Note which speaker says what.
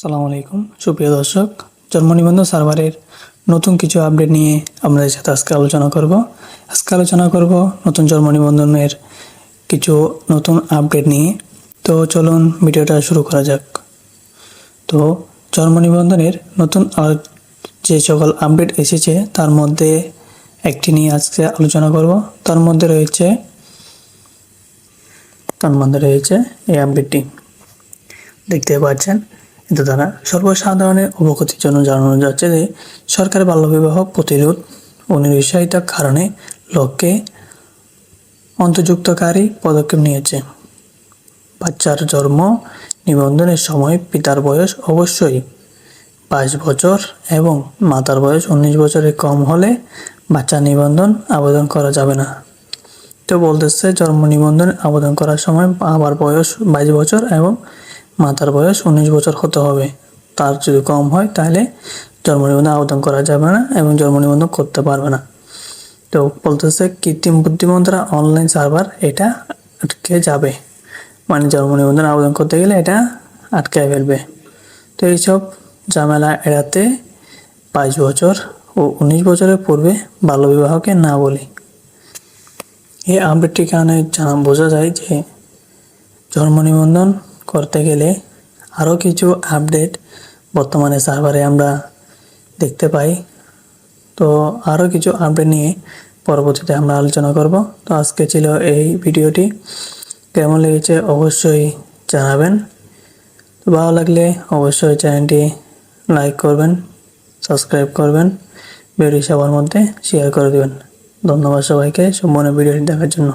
Speaker 1: সালামু আলাইকুম। সুপ্রিয় দর্শক জন্ম নিবন্ধন সার্ভারের নতুন কিছু আপডেট নিয়ে আপনাদের সাথে আজকে আলোচনা করব। আজকে আলোচনা করব নতুন জন্ম নিবন্ধনের কিছু নতুন আপডেট নিয়ে। তো চলুন ভিডিওটা শুরু করা যাক। তো জন্ম নিবন্ধনের নতুন যে সকল আপডেট এসেছে, তার মধ্যে একটি নিয়ে আজকে আলোচনা করব। তার মধ্যে রয়েছে, তার মধ্যে রয়েছে এই আপডেটটি। দেখতে পাচ্ছেন এতে দ্বারা সর্বসাধারণের অবগতির জন্য জানানো যাচ্ছে যে সরকার বাল্যবিবাহ প্রতিরোধ ও নিরুৎসাহিতার কারণে লক্ষ্যে অন্তর্যুক্তকারী পদক্ষেপ নিয়েছে। বাচ্চার জন্ম নিবন্ধনের সময় পিতার বয়স অবশ্যই বাইশ বছর এবং মাতার বয়স উনিশ বছরের কম হলে বাচ্চা নিবন্ধন আবেদন করা যাবে না। তো বলতেছে, জন্ম নিবন্ধন আবেদন করার সময় বাবার বয়স বাইশ বছর এবং মাতার বয়স উনিশ বছর হতে হবে। তার যদি কম হয়, তাহলে জন্ম নিবন্ধন আবেদন করা যাবে না এবং জন্ম নিবন্ধন করতে পারবে না। তো বলতেছে, কৃত্রিম বুদ্ধিমত্তারা অনলাইন সার্ভার এটা আটকে যাবে। মানে জন্ম নিবন্ধন আবেদন করতে গেলে এটা আটকে ফেলবে। তো এইসব ঝামেলা এড়াতে বাইশ বছর ও উনিশ বছরের পূর্বে বাল্যবিবাহকে না বলি। এই আপডেটটির কারণে জানা বোঝা যায় যে জন্ম নিবন্ধন করতে গেলে আরও কিছু আপডেট বর্তমানে সার্ভারে আমরা দেখতে পাই। তো আরও কিছু আপডেট নিয়ে পরবর্তীতে আমরা আলোচনা করব। তো আজকে ছিল এই ভিডিওটি। কেমন লেগেছে অবশ্যই জানাবেন। তো ভালো লাগলে অবশ্যই চ্যানেলটি লাইক করবেন সাবস্ক্রাইব করবেন ভিডিও সবার মধ্যে শেয়ার করে দেবেন। ধন্যবাদ সবাইকে। সম্পূর্ণ ভিডিওটি দেখার জন্য।